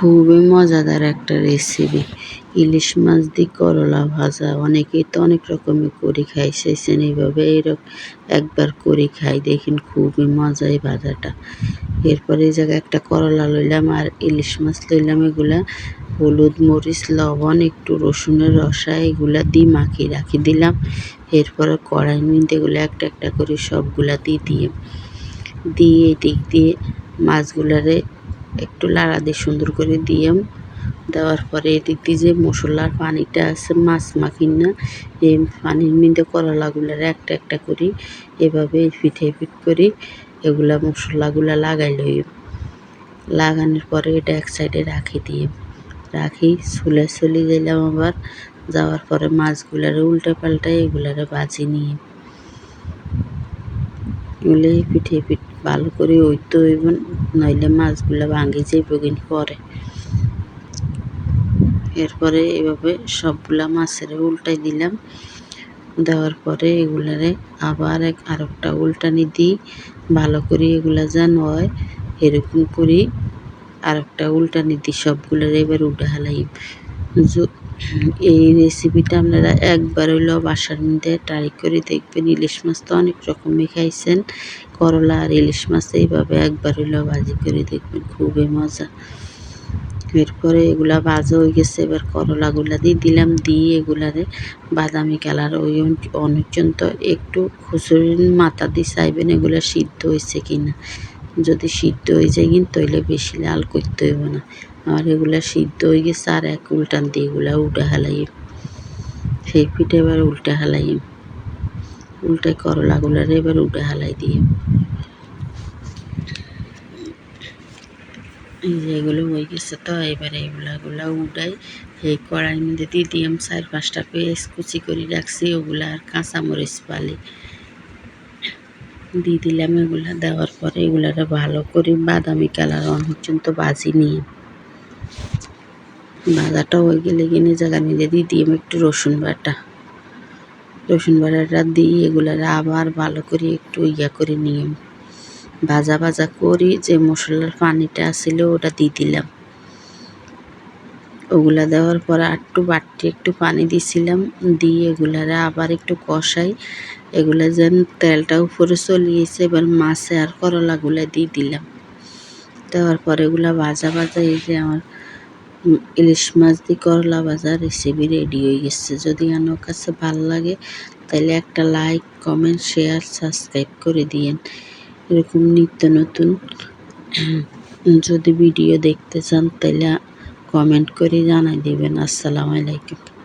খুবই মজাদার একটা রেসিপি ইলিশ মাছ দিয়ে করলা ভাজা, অনেকেই তো অনেক রকমের করে খাই চাইছেন এইভাবে এরকম একবার করে খাই, দেখেন খুবই মজা এই ভাজাটা। এরপরে এই জায়গায় একটা করলা লইলাম আর ইলিশ মাছ লইলাম, এগুলা হলুদ মরিচ, লবণ, একটু রসুনের রসা, এগুলা দিয়ে মাখিয়ে রাখি দিলাম। এরপরে কড়াই নিতে এগুলো একটা একটা করে সবগুলা দিয়ে দিয়ে দিয়ে দিক দিয়ে মাছগুলারে একটু লাড়া দিয়ে সুন্দর করে দিয়াম। দেওয়ার পরে এদিক দিয়ে যে মশলার পানিটা আছে, মাছ মাখির না, এই পানির মধ্যে করলাগুলার একটা একটা করি, এভাবে পিঠে পিঠ করি, এগুলা মশলাগুলা লাগাই লই। লাগানোর পরে এটা এক সাইডে রাখি দিয়ে, রাখি চুলে চলে গেলাম আবার, যাওয়ার পরে মাছগুলারে উল্টে পাল্টে এগুলারে বাজি নিয়ে। এগুলো পিঠে পিঠ ভালো করে ওইতে হইব, নইলে মাছগুলো ভাঙে যাইব কিন্তু পরে। এরপরে এভাবে সবগুলা মাছের উল্টাই দিলাম। দেওয়ার পরে এগুলারে আবার এক আরেকটা উল্টানি দিই। ভালো করে এগুলা যেন হয়, এরকম করি আরেকটা উল্টানি দিই, সবগুলার এবার উল্টা হালাই এই রেসিপিটা আপনারা একবার হইলেও বাসার মধ্যে ট্রাই করে দেখবেন। ইলিশ মাছ তো অনেক রকমই খাইছেন। করলা আর ইলিশ মাছ এইভাবে একবার হইলেও ভাজি করে দেখবেন খুবই মজা। এরপরে এগুলা ভাজা হয়ে গেছে, এবার করলাগুলা দিয়ে দিলাম, দিয়ে এগুলারে বাদামি কালার ওই অনেকজন্ত একটু খুচুরির মাথা দিয়ে চাইবেন এগুলা সিদ্ধ হয়েছে কিনা। যদি সিদ্ধ হয়ে যায় কিন্তু তৈলে বেশি লাল করতে হইব না। আর এগুলা সিদ্ধ হয়ে গেছে আর এক উল্টান দিয়ে এগুলা উল্টা হালাই সেই পিঠে এবার উল্টা হালাই উল্টে করলাগুলারে এবার উল্টা হালাই দিয়ে। এই যে এগুলো হয়ে গেছে তো, এবারে এগুলাগুলা উঠাই এই কড়াই মধ্যে দিয়ে দিলাম চার পাঁচটা পেঁয়াজ কুচি করে রাখছি, ওগুলা আর কাঁচামরিচ পালি দিয়ে দিলাম এগুলা, দেওয়ার পরে এগুলারে ভালো করে বাদামি কালার অন পর্যন্ত বাজি নিয়ে। বাজাটা হয়ে গেলে কিনে জায়গা নিয়ে দিয়ে দিলাম একটু রসুন বাটা। রসুন বাটাটা দিয়ে এগুলারে আবার ভালো করে একটু ইয়া করে নিয়ে ভাজা ভাজা করি যে মশলার পানিটা আছিল, ওটা দিয়ে দিলাম। ওগুলা দেওয়ার পর একটু বাটি একটু পানি দিছিলাম, দিয়ে এগুলারে আবার একটু কষাই। এগুলা যেন তেলটা উপরে চলিয়েছে, এবার মাছে আর করলাগুলা দিয়ে দিলাম। দেওয়ার পর এগুলা ভাজা ভাজা এই যে আমার ইলিশ মাছ দিয়ে করলা ভাজা রেসিপি রেডি হয়ে গেছে। যদি আমার কাছে ভালো লাগে তাহলে একটা লাইক কমেন্ট শেয়ার সাবস্ক্রাইব করে দিয়েন। এরকম নিত্য নতুন যদি ভিডিও দেখতে চান তাহলে কমেন্ট করে জানাই দেবেন। আসসালামু আলাইকুম।